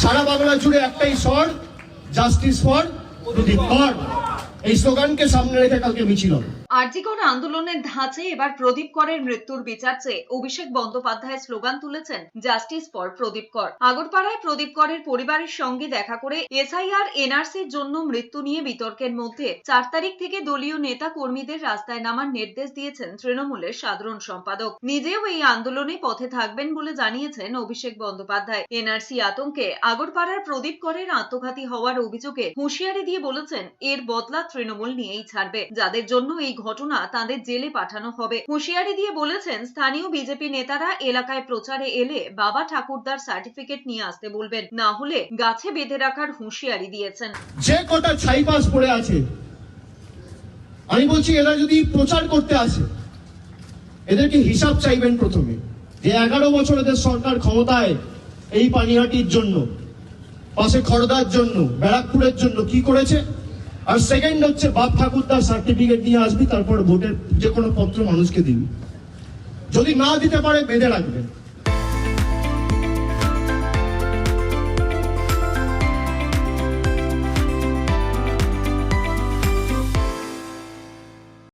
সারা বাংলা জুড়ে একটাই স্বর জাস্টিস ফর প্রদীপ কর এই স্লোগানকে সামনে রেখে কালকে মিছিল আরজিকর আন্দোলনের ধাঁচে এবার প্রদীপ করের মৃত্যুর বিচার চেয়ে অভিষেক বন্দ্যোপাধ্যায় স্লোগান তুলেছেন জাস্টিস ফর প্রদীপ কর। আগরপাড়ায় প্রদীপ করের পরিবারের সঙ্গে দেখা করে এসআইআর, এনআরসির জন্য মৃত্যু নিয়ে বিতর্কের মধ্যে চার তারিখ থেকে দলীয় নেতা কর্মীদের রাস্তায় নামার নির্দেশ দিয়েছেন তৃণমূলের সাধারণ সম্পাদক। নিজেও এই আন্দোলনে পথে থাকবেন বলে জানিয়েছেন অভিষেক বন্দ্যোপাধ্যায়। এনআরসি আতঙ্কে আগরপাড়ার প্রদীপ করের আত্মঘাতী হওয়ার অভিযোগে হুঁশিয়ারি দিয়ে বলেছেন, এর বদলা তৃণমূল নিয়েই ছাড়বে, যাদের জন্য এই ঘটনা তাদের জেলে পাঠানো হবে। হুঁশিয়ারি দিয়ে বলেছেন, স্থানীয় বিজেপি নেতারা এলাকায় প্রচারে এলে বাবা ঠাকুরদার সার্টিফিকেট নিয়ে আসতে বলবেন, না হলে গাছে বেঁধে রাখার হুঁশিয়ারি দিয়েছেন। যে কটা ছাই পাস পড়ে আছে, আমি বলছি এরা যদি প্রচার করতে আসে, এদেরকে হিসাব চাইবেন প্রথমে যে এগারো বছর এদের সরকার ক্ষমতায় এই পানিহাটির জন্য, পাশে খড়দার জন্য, ব্যারাকপুরের জন্য কি করেছে? আর সেকেন্ড হচ্ছে বাপ ঠাকুর তার সার্টিফিকেট নিয়ে আসবি, তারপর ভোটের যে কোনো পত্র মানুষকে দিবি। যদি না দিতে পারে, বেঁধে রাখবেন